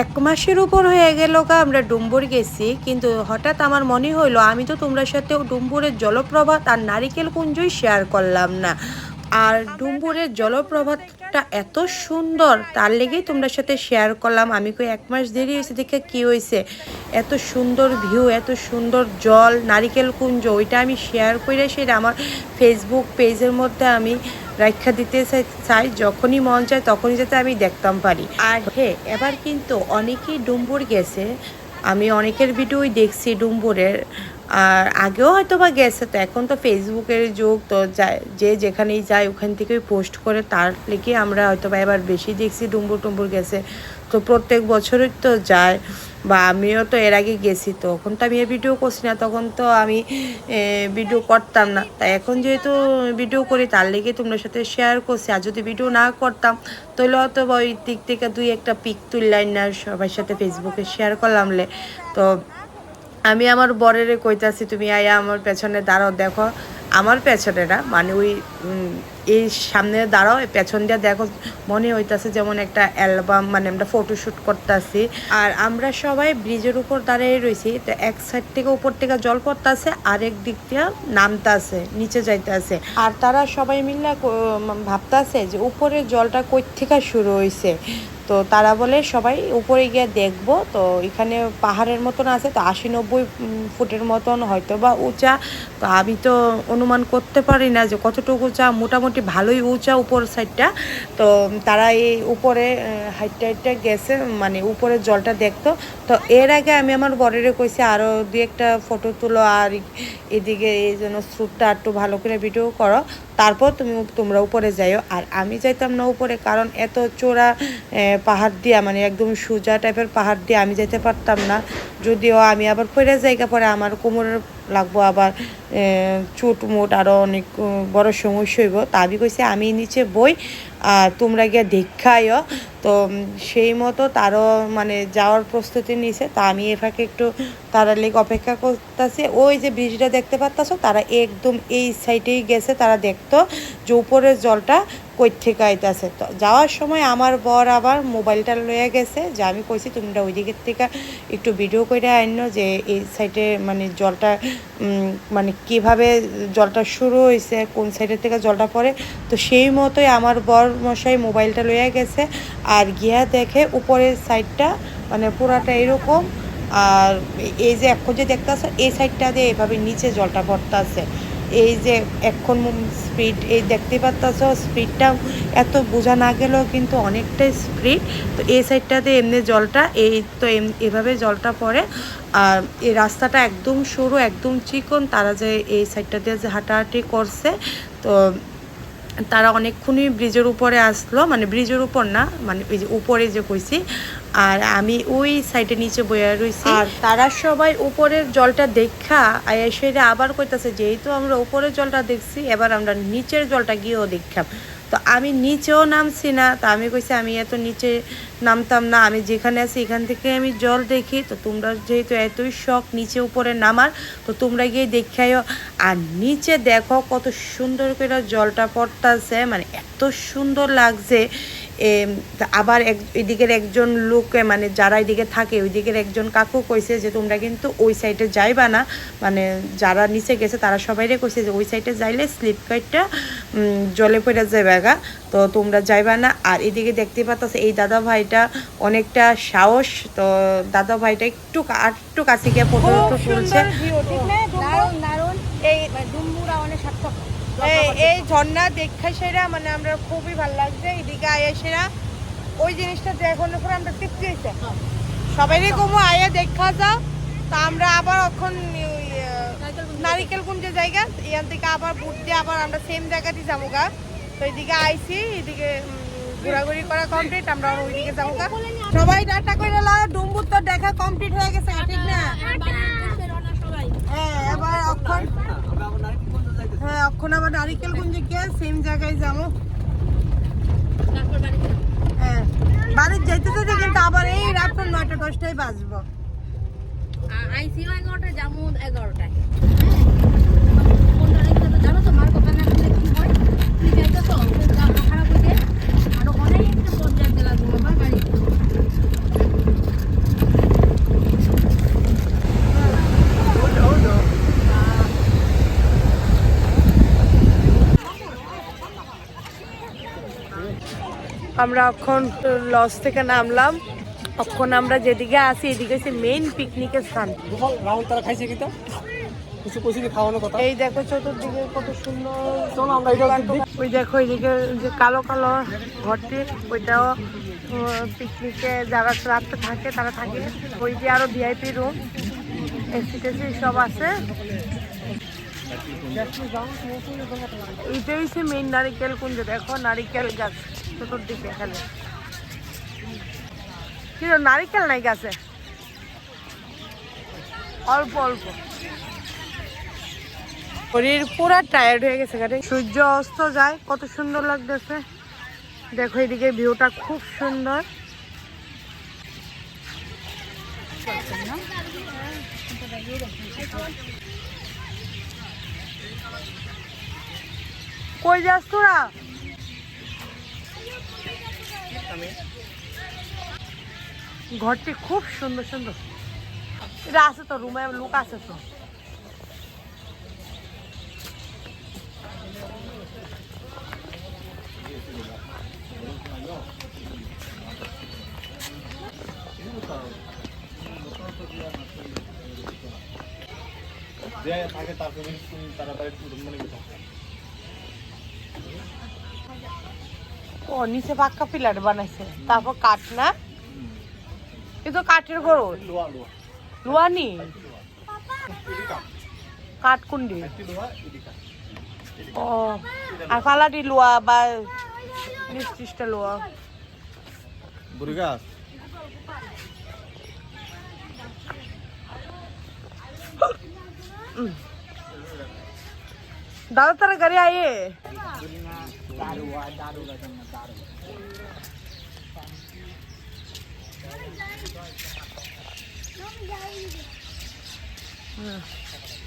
এক মাসের উপর হয়ে গেল গা, আমরা ডুম্বুর গেছি। কিন্তু হঠাৎ আমার মনে হইল, আমি তো তোমরা সাথে ডুম্বুরের জলপ্রপাত আর নারিকেল কুঞ্জই শেয়ার করলাম না। আর ডুম্বুরের জলপ্রপাতটা এত সুন্দর, তার লেগেই তোমরা সাথে শেয়ার করলাম। আমি কই এক মাস দেরি হয়েছে দেখে কি হয়েছে? এত সুন্দর ভিউ এত সুন্দর জল, নারিকেল কুঞ্জ, ওইটা আমি শেয়ার করে সেটা আমার ফেসবুক পেজের মধ্যে আমি রাখা দিতে চাই- চাই। যখনই মন চায় তখনই যাতে আমি দেখতাম পারি। আর হে, এবার কিন্তু অনেকেই ডুম্বুর গেছে। আমি অনেকের ভিডিওই দেখছি ডুম্বুরের। আর আগেও হয়তো বা গেছে, তো এখন তো ফেসবুকের যুগ, তো যে যেখানেই যায় ওখান থেকেই পোস্ট করে, তার লেগে আমরা হয়তো বা এবার বেশি দেখছি, ডুম্বুর টুম্বুর গেছে। তো প্রত্যেক বছরই তো যায়, বা আমিও তো এর আগে গেছি, তো তখন তো আমি ভিডিও করছি না, তখন তো আমি ভিডিও করতাম না। তা এখন যেহেতু ভিডিও করি, তার লেগে তোমার সাথে শেয়ার করছি, আর যদি ভিডিও না করতাম, তাহলে হয়তো ওই দিক থেকে দুই একটা পিক তুললাই না, সবার সাথে ফেসবুকে শেয়ার করলাম লে। তো আমি আমার বরের কইতাছি তুমি আয়া আমার পেছনে দাঁড়াও দেখো। আমার পেছনে না মানে ওই এই সামনে দাঁড়াও পেছন দিয়ে দেখো, মনে হইতাছে যেমন একটা অ্যালবাম মানে আমরা ফটোশ্যুট করতেছি। আর আমরা সবাই ব্রিজের উপর দাঁড়িয়ে রয়েছি তো এক সাইড থেকে উপর থেকে জল পড়তাছে, আরেক দিক দিয়ে নামতাছে, নিচে যাইতাছে। আর তারা সবাই মিলে ভাবতাছে যে উপরের জলটা কই থেকে শুরু হয়েছে তো তারা বলে, সবাই উপরে গিয়ে দেখব, তো এখানে পাহাড়ের মতন আছে, তো আশি নব্বই ফুটের মতন হয়তো বা উঁচা। তো আমি তো অনুমান করতে পারি না যে কতটুকু উঁচা মোটামুটি ভালোই উঁচা উপর সাইডটা। তো তারা এই উপরে হাইটটা হাইটটা গেছে মানে উপরের জলটা দেখতো। তো এর আগে আমি আমার বরেরে কইছি আরও দু একটা ফটো তুলো আর এদিকে এই জন্য স্রোতটা একটু ভালো করে ভিডিও করো। তারপর তুমি তোমরা উপরে যাইও। আর আমি যাইতাম না উপরে, কারণ এত চোরা পাহাড় দিয়া মানে একদম সোজা টাইপের পাহাড় দিয়ে আমি যেতে পারতাম না। যদিও আমি আবার পরে জায়গা পরে আমার কোমরের লাগবো, আবার চোট মোট আরও অনেক বড় সমস্যা হইব। তা আমি কইছে, আমি নিচে বই তোমরা গিয়া দেখাইও তো সেই মতো তারও মানে যাওয়ার প্রস্তুতি নিছে। তা আমি এ ফাঁকে একটু তারা লেগে অপেক্ষা করতেছে। ওই যে ব্রিজটা দেখতে পারতাছ, তারা একদম এই সাইডেই গেছে, তারা দেখতো যে উপরের জলটা কই থেকে আইতাছে। তো যাওয়ার সময় আমার বর আবার মোবাইলটা লয়ে গেছে যে আমি কইছি, তোমরা ওই দিকের থেকে একটু ভিডিও করে আইনো যে এই সাইডে মানে জলটা মানে কীভাবে জলটা শুরু হয়েছে কোন সাইডের থেকে জলটা পড়ে? তো সেই মতোই আমার বর মশাই মোবাইলটা লয়ে গেছে আর গিয়া দেখে উপরের সাইডটা মানে পুরাটা এরকম। আর এই যে এখন যে দেখতেছো, এই সাইডটা দিয়ে এভাবে নিচে জলটা আছে এই যে এখন স্পিড এই দেখতে পাচ্ছ স্পিডটা এত বোঝা না গেলেও কিন্তু অনেকটাই স্পিড তো এই সাইডটাতে এমনি জলটা, এই তো এভাবে জলটা পড়ে। আর এই রাস্তাটা একদম সরু, একদম চিকন, তারা যে এই সাইডটা দিয়ে যে হাঁটাহাঁটি করছে, তো তারা অনেকক্ষণই ব্রিজের উপরে আসলো মানে ব্রিজের উপর না মানে ওই যে উপরে যে কইছি, আর আমি ওই সাইডে নিচে বইয়া রইছি। আর তারা সবাই উপরের জলটা দেখা সেটা আবার কইতাছে, যেহেতু আমরা উপরের জলটা দেখছি, এবার আমরা নিচের জলটা গিয়েও দেখলাম তো আমি নিচেও নামছি না। তো আমি কইছি, আমি এত নিচে নামতাম না। আমি যেখানে আছি এখান থেকে আমি জল দেখি। তো তোমরা যেহেতু এতই শখ নিচে উপরে নামার, তো তোমরা গিয়ে দেখাইও আর নিচে দেখো কত সুন্দর করে জলটা পড়তাছে। মানে এত সুন্দর লাগছে আবার এক এদিকের একজন লোকে মানে যারা এদিকে থাকে ওই দিকের একজন কাকু কইছে যে তোমরা কিন্তু ওই সাইডে যাইবা না। মানে যারা নিচে গেছে তারা সবাইরে কইছে যে ওই সাইডে যাইলে স্লিপ কাইটটা জলে পড়ে যাবে গা। তো তোমরা যাইবা না। আর এদিকে দেখতে পাচ্ছ এই দাদা ভাইটা অনেকটা সাহস। তো দাদা ভাইটা একটু কা- আর একটু কাছে গিয়ে ফটো তুলছে এই ডুম্বুরা অনেক সার্থক। এই এই ঝর্ণা দেখা সেরা মানে আমরা খুবই ভালো লাগছে। এদিকে আয়া সেরা। ওই জিনিসটা দেখানোর পর আমরা তৃপ্তি হয়েছে সবাইরে কমু আয়া দেখা যাও তা আমরা আবার এখন নারিকেল কুঞ্জ জায়গা এখান থেকে আবার দিয়ে আবার আমরা সেম জায়গাতে যাব গা তো এদিকে আইছি এদিকে ঘোরাঘুরি করা কমপ্লিট আমরা ওইদিকে যাব গা সবাই ডাটা করে লাও ডুম্বুর তো দেখা কমপ্লিট হয়ে গেছে ঠিক না? হ্যাঁ এবার অক্ষণ অক্ষণ আবার নারিকেলগঞ্জে গিয়ে সেম জায়গায় যাব। হ্যাঁ বাড়ির যেতে যেতে কিন্তু আবার এই রাত্র নয়টা দশটায় বাজবো। আইসিও এগারোটায়, যাব এগারোটায় জানো তো মার কথা না শুনলে কি হয় তুমি যাইতেছো খারাপ হইতে আরও অনেক পর্যায়ে লাগবে বাবা বাড়ি আমরা এখন লস থেকে নামলাম। এখন আমরা যেদিকে আসি এদিকে হচ্ছে মেইন পিকনিকের স্থান। এই দেখো চতুর্দিকে কত সুন্দর ওই দেখো এইদিকে যে কালো কালো ঘরটি ওইটাও পিকনিকে যারা রাত্রে থাকে তারা থাকে। ওই যে আরও ভিআইপি রুম এসি টেসি সব আছে। এইটাই হচ্ছে মেইন নারিকেল কুঞ্জ। দেখো নারিকেল গাছ। চতুর্দিকে এখানে কিন্তু নারিকেল নাই গাছে অল্প অল্প। শরীর পুরা টায়ার্ড হয়ে গেছে গাড়ি সূর্য অস্ত যায়, কত সুন্দর লাগতেছে। দেখো এদিকে ভিউটা খুব সুন্দর। কই যাস তোরা? ঘরটি খুব সুন্দর সুন্দর। এটা আছে তো রুমে লোক আছে তো। যে থাকে তারপরে তাড়াতাড়ি মানে ও নিচে পাক্কা পিলার বানাইছে। তারপর কাঠ না? এ তো কাঠের ঘর লোয়া লোয়া। লুয়ানি এদিকা কাঠ কুন্ডি। একটি লোয়া এদিকা ও আর ফালাটি লোয়া বা নির্দিষ্ট লোয়া। বুড়ি গাছ। দাদা তারা গাড়ি আয়ে